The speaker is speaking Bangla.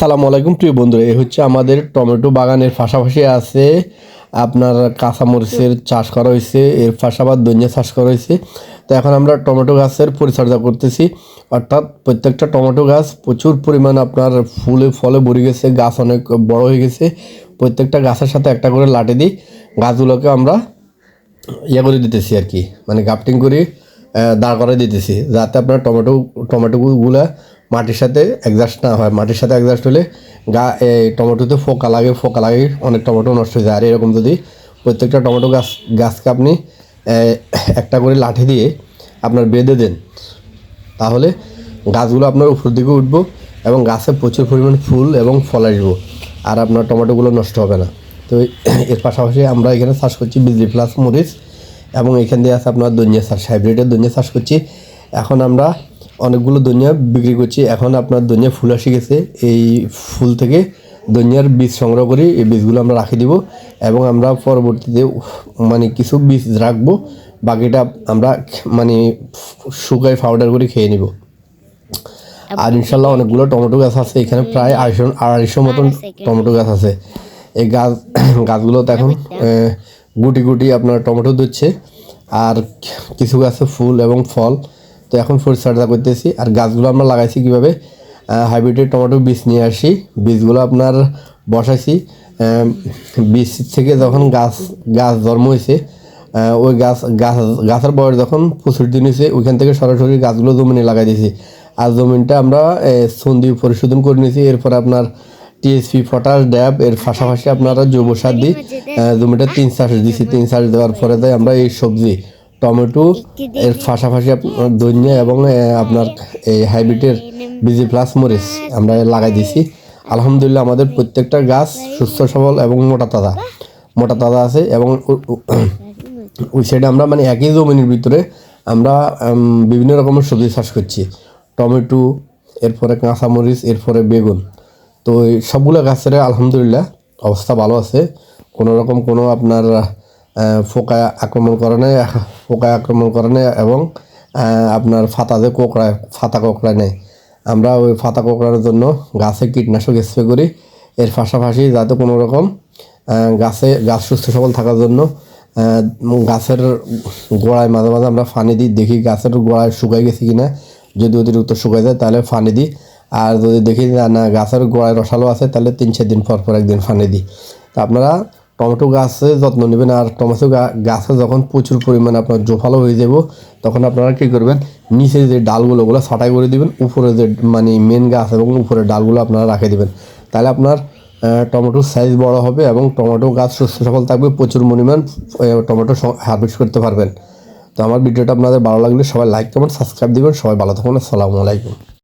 আসসালামু আলাইকুম, প্রিয় বন্ধুরা। এই হচ্ছে আমাদের টমেটো বাগানের পাশাপাশি আছে আপনার কাঁচামরিচের চাষ করা হয়েছে, এর পাশাপাশি ধনিয়া চাষ করা হয়েছে। তো এখন আমরা টমেটো গাছের পরিচর্যা করতেছি। অর্থাৎ প্রত্যেকটা টমেটো গাছ প্রচুর পরিমাণ আপনার ফুলে, ফলে ভরে গেছে, গাছ অনেক বড় হয়ে গেছে। প্রত্যেকটা গাছের সাথে একটা করে লাঠি দিই, গাছগুলোকে আমরা ইয়ে করে দিতেছি আর কি। মানে গাফটিং করে দাঁড় করে দিতেছি, যাতে আপনার টমেটো, টমেটোগুলা মাটির সাথে অ্যাডজাস্ট না হয়। মাটির সাথে অ্যাডজাস্ট হলে গা এই টমেটোতে ফোকা লাগে ফোকা লাগে, অনেক টমেটো নষ্ট হয়ে যায়। আর এরকম যদি প্রত্যেকটা টমেটো গাছ, গাছকে আপনি একটা করে লাঠি দিয়ে আপনার বেঁধে দেন, তাহলে গাছগুলো আপনার উপর দিকে উঠবো এবং গাছে প্রচুর পরিমাণ ফুল এবং ফল আসব। আর আপনার টমেটোগুলো নষ্ট হবে না। তো এর পাশাপাশি আমরা এখানে চাষ করছি বিজলি প্লাস মরিচ এবং এখান দিয়ে আছে আপনার ধনিয়া চাষ হাইব্রিডের ধনিয়া চাষ করছি। এখন আমরা অনেকগুলো ধনিয়া বিক্রি করছি। এখন আপনার ধনিয়া ফুল আসে গেছে। এই ফুল থেকে ধনিয়ার বীজ সংগ্রহ করি। এই বীজগুলো আমরা রাখি দিব এবং আমরা পরবর্তীতে মানে কিছু বীজ রাখব। বাকিটা আমরা মানে শুকায় পাউডার করে খেয়ে নিব। আর ইনশাল্লাহ অনেকগুলো টমেটো গাছ আছে। এখানে প্রায় আড়াইশো আড়াইশো মতন টমেটো গাছ আছে। এই গাছ গাছগুলোতে এখন গুটি গুটি আপনার টমেটো দিচ্ছে আর কিছু গাছে ফুল এবং ফল তো এখন পরিচর্যা করতেছি। আর গাছগুলো আমরা লাগাইছি কীভাবে? হাইব্রিডের টমেটো বীজ নিয়ে আসি। বীজগুলো আপনার বসাইছি। বীজ থেকে যখন গাছ গাছ জন্ম হয়েছে ওই গাছ গাছ, গাছের বয়স যখন প্রচুর দিন হয়েছে, ওইখান থেকে সরাসরি গাছগুলো জমিনে লাগাই দিয়েছি। আর জমিনটা আমরা সন্ধি পরিশোধন করে নিয়েছি। এরপর আপনার টিএসপি পটাশ ড্যাব, এর পাশাপাশি আপনারা জৈব সার দিই। জমিটা তিন চাষ দিয়েছি তিন চাষ দেওয়ার পরে আমরা এই সবজি টমেটো এর পাশাপাশি আপনার ধনিয়া এবং আপনার এই হাইব্রিডের বিজি প্লাস মরিচ আমরা লাগাই দিয়েছি আলহামদুলিল্লাহ আমাদের প্রত্যেকটা গাছ সুস্থ সবল এবং মোটা তাজা। মোটা তাজা আছে এবং ওই সাইডে আমরা মানে একই জমিনের ভিতরে আমরা বিভিন্ন রকমের সবজি চাষ করছি। টমেটো এরপরে কাঁচামরিচ এরপরে বেগুন। তো এই সবগুলো গাছের আলহামদুলিল্লাহ অবস্থা ভালো আছে। কোনো রকম কোনো আপনার পোকা আক্রমণ করে নাই। পোকা আক্রমণ করে নেয় এবং আপনার ফাতাতে কোকড়ায়, ফাতা কোকড়ায় নেয় আমরা ওই ফাতা কোকড়ানোর জন্য গাছে কীটনাশক স্প্রে করি। এর পাশাপাশি যাতে কোনো রকম গাছে গাছ সুস্থ সবল থাকার জন্য গাছের গোড়ায় মাঝে মাঝে আমরা ফানি দিই। দেখি গাছের গোড়ায় শুকাই গেছে কি না যদি অতিরিক্ত শুকাই যায় তাহলে ফানি দিই। আর যদি দেখি না, গাছের গোড়ায় রসালো আছে তাহলে তিন চার দিন পর পর একদিন ফানি দিই। তা আপনারা টমেটো গাছে যত্ন নেবেন আর টমেটো গাছে যখন প্রচুর পরিমাণে আপনার জোফালো হয়ে যাব, তখন আপনারা কী করবেন? নিচে যে ডালগুলো, ওগুলো ছাটাই করে দিবেন। উপরে যে মানে মেন গাছ এবং উপরে ডালগুলো আপনারা রাখে দেবেন। তাহলে আপনার টমেটোর সাইজ বড় হবে এবং টমেটো গাছ সুস্থ সবল থাকবে, প্রচুর পরিমাণ টমেটো হারভেস্ট করতে পারবেন। তো আমার ভিডিওটা আপনাদের ভালো লাগলে সবাই লাইক কমেন্ট সাবস্ক্রাইব দিবেন। সবাই ভালো থাকুন। আসসালামু আলাইকুম।